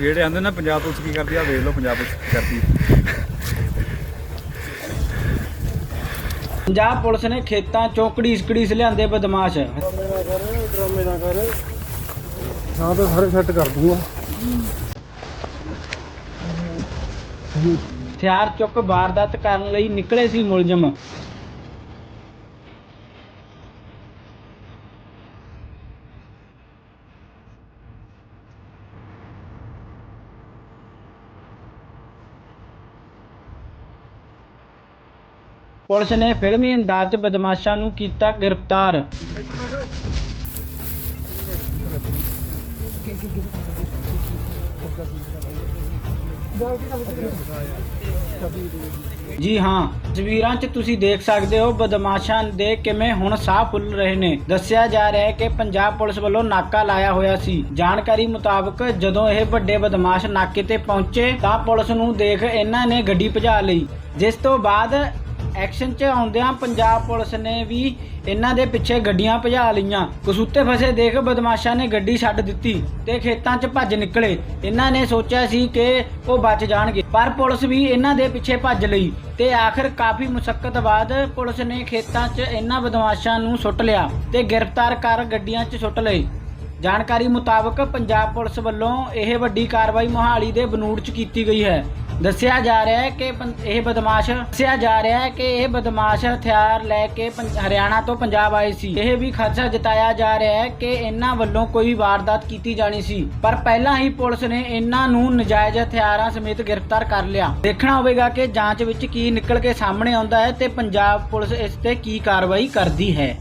ਜਿਹੜੇ ਆਂਦੇ ਨਾ ਪੰਜਾਬ ਪੁਲਿਸ ਕੀ ਕਰਦੀ ਆ ਵੇਖ ਲਓ ਪੰਜਾਬ ਪੁਲਿਸ ਕੀ ਕਰਦੀ ਆ। ਪੰਜਾਬ ਪੁਲਿਸ ਨੇ ਖੇਤਾਂ ਚੋਂ ਘੜੀਸ ਘੜੀਸ ਲਿਆਂਦੇ ਬਦਮਾਸ਼। ਡਰਾਮੇ ਨਾ ਕਰ ਹਾਂ ਤਾਂ ਸਾਰੇ ਸੈੱਟ ਕਰ ਦੂੰਗਾ। ਹਥਿਆਰ ਚੁੱਕ ਵਾਰਦਾਤ ਕਰਨ ਲਈ ਨਿਕਲੇ ਸੀ ਮੁਲਜ਼ਮ। ਪੁਲਿਸ ਨੇ ਫਿਲਮੀ ਅੰਦਾਜ਼ 'ਚ ਬਦਮਾਸ਼ਾਂ ਨੂੰ ਕੀਤਾ ਗ੍ਰਿਫਤਾਰ। ਜੀ ਹਾਂ, ਤਸਵੀਰਾਂ 'ਚ ਤੁਸੀਂ ਦੇਖ ਸਕਦੇ ਹੋ ਬਦਮਾਸ਼ਾਂ ਦੇ ਕਿਵੇਂ ਹੁਣ ਸਾਹ ਫੁੱਲ ਰਹੇ ਨੇ। ਦੱਸਿਆ ਜਾ ਰਿਹਾ ਹੈ ਕਿ ਪੰਜਾਬ ਪੁਲਿਸ ਵੱਲੋਂ ਨਾਕਾ ਲਾਇਆ ਹੋਇਆ ਸੀ। ਜਾਣਕਾਰੀ ਮੁਤਾਬਕ ਜਦੋਂ ਇਹ ਵੱਡੇ ਬਦਮਾਸ਼ ਨਾਕੇ ਤੇ ਪਹੁੰਚੇ ਤਾਂ ਪੁਲਿਸ ਨੂੰ ਦੇਖ ਇਹਨਾਂ ਨੇ ਗੱਡੀ ਭਜਾ ਲਈ। ਜਿਸ ਤੋਂ ਬਾਅਦ ਐਕਸ਼ਨ 'ਚ ਆਉਂਦਿਆਂ ਪੰਜਾਬ ਪੁਲਿਸ ਨੇ ਵੀ ਇਹਨਾਂ ਦੇ ਪਿੱਛੇ ਗੱਡੀਆਂ ਭਜਾ ਲਈਆਂ। ਕਸੂਤੇ ਫਸੇ ਦੇਖ ਬਦਮਾਸ਼ਾਂ ਨੇ ਗੱਡੀ ਛੱਡ ਦਿੱਤੀ ਤੇ ਖੇਤਾਂ 'ਚ ਭੱਜ ਨਿਕਲੇ। ਇਹਨਾਂ ਨੇ ਸੋਚਿਆ ਸੀ ਕਿ ਉਹ ਬਚ ਜਾਣਗੇ, ਪਰ ਪੁਲਿਸ ਵੀ ਇਹਨਾਂ ਦੇ ਪਿੱਛੇ ਭੱਜ ਲਈ ਤੇ ਆਖਰ ਕਾਫੀ ਮੁਸ਼ਕਲ ਬਾਅਦ ਪੁਲਿਸ ਨੇ ਖੇਤਾਂ 'ਚ ਇਹਨਾਂ ਬਦਮਾਸ਼ਾਂ ਨੂੰ ਸੁੱਟ ਲਿਆ ਤੇ ਗ੍ਰਿਫਤਾਰ ਕਰ ਗੱਡੀਆਂ 'ਚ ਸੁੱਟ ਲਏ। ਜਾਣਕਾਰੀ ਮੁਤਾਬਕ ਪੰਜਾਬ ਪੁਲਿਸ ਵੱਲੋਂ ਇਹ ਵੱਡੀ ਕਾਰਵਾਈ ਮੋਹਾਲੀ ਦੇ ਬਨੂੜ 'ਚ ਕੀਤੀ ਗਈ ਹੈ। ਦੱਸਿਆ ਜਾ ਰਿਹਾ ਹੈ ਕਿ ਇਹ ਬਦਮਾਸ਼, ਦੱਸਿਆ ਜਾ ਰਿਹਾ ਹੈ ਕਿ ਇਹ ਬਦਮਾਸ਼ ਹਥਿਆਰ ਲੈ ਕੇ ਹਰਿਆਣਾ ਤੋਂ ਪੰਜਾਬ ਆਏ ਸੀ। ਇਹ ਵੀ ਖਦਸ਼ਾ ਜਤਾਇਆ ਜਾ ਰਿਹਾ ਹੈ ਕਿ ਇਹਨਾਂ ਵੱਲੋਂ ਕੋਈ ਵਾਰਦਾਤ ਕੀਤੀ ਜਾਣੀ ਸੀ। ਪਰ ਪਹਿਲਾਂ ਹੀ ਪੁਲਿਸ ਨੇ ਇਹਨਾਂ ਨੂੰ ਨਜਾਇਜ਼ ਹਥਿਆਰਾਂ ਸਮੇਤ ਗ੍ਰਿਫਤਾਰ ਕਰ ਲਿਆ। ਦੇਖਣਾ ਹੋਵੇਗਾ ਕਿ ਜਾਂਚ ਵਿੱਚ ਕੀ ਨਿਕਲ ਕੇ ਸਾਹਮਣੇ ਆਉਂਦਾ ਹੈ ਤੇ ਪੰਜਾਬ ਪੁਲਿਸ ਇਸ ਤੇ ਕੀ ਕਾਰਵਾਈ ਕਰਦੀ ਹੈ।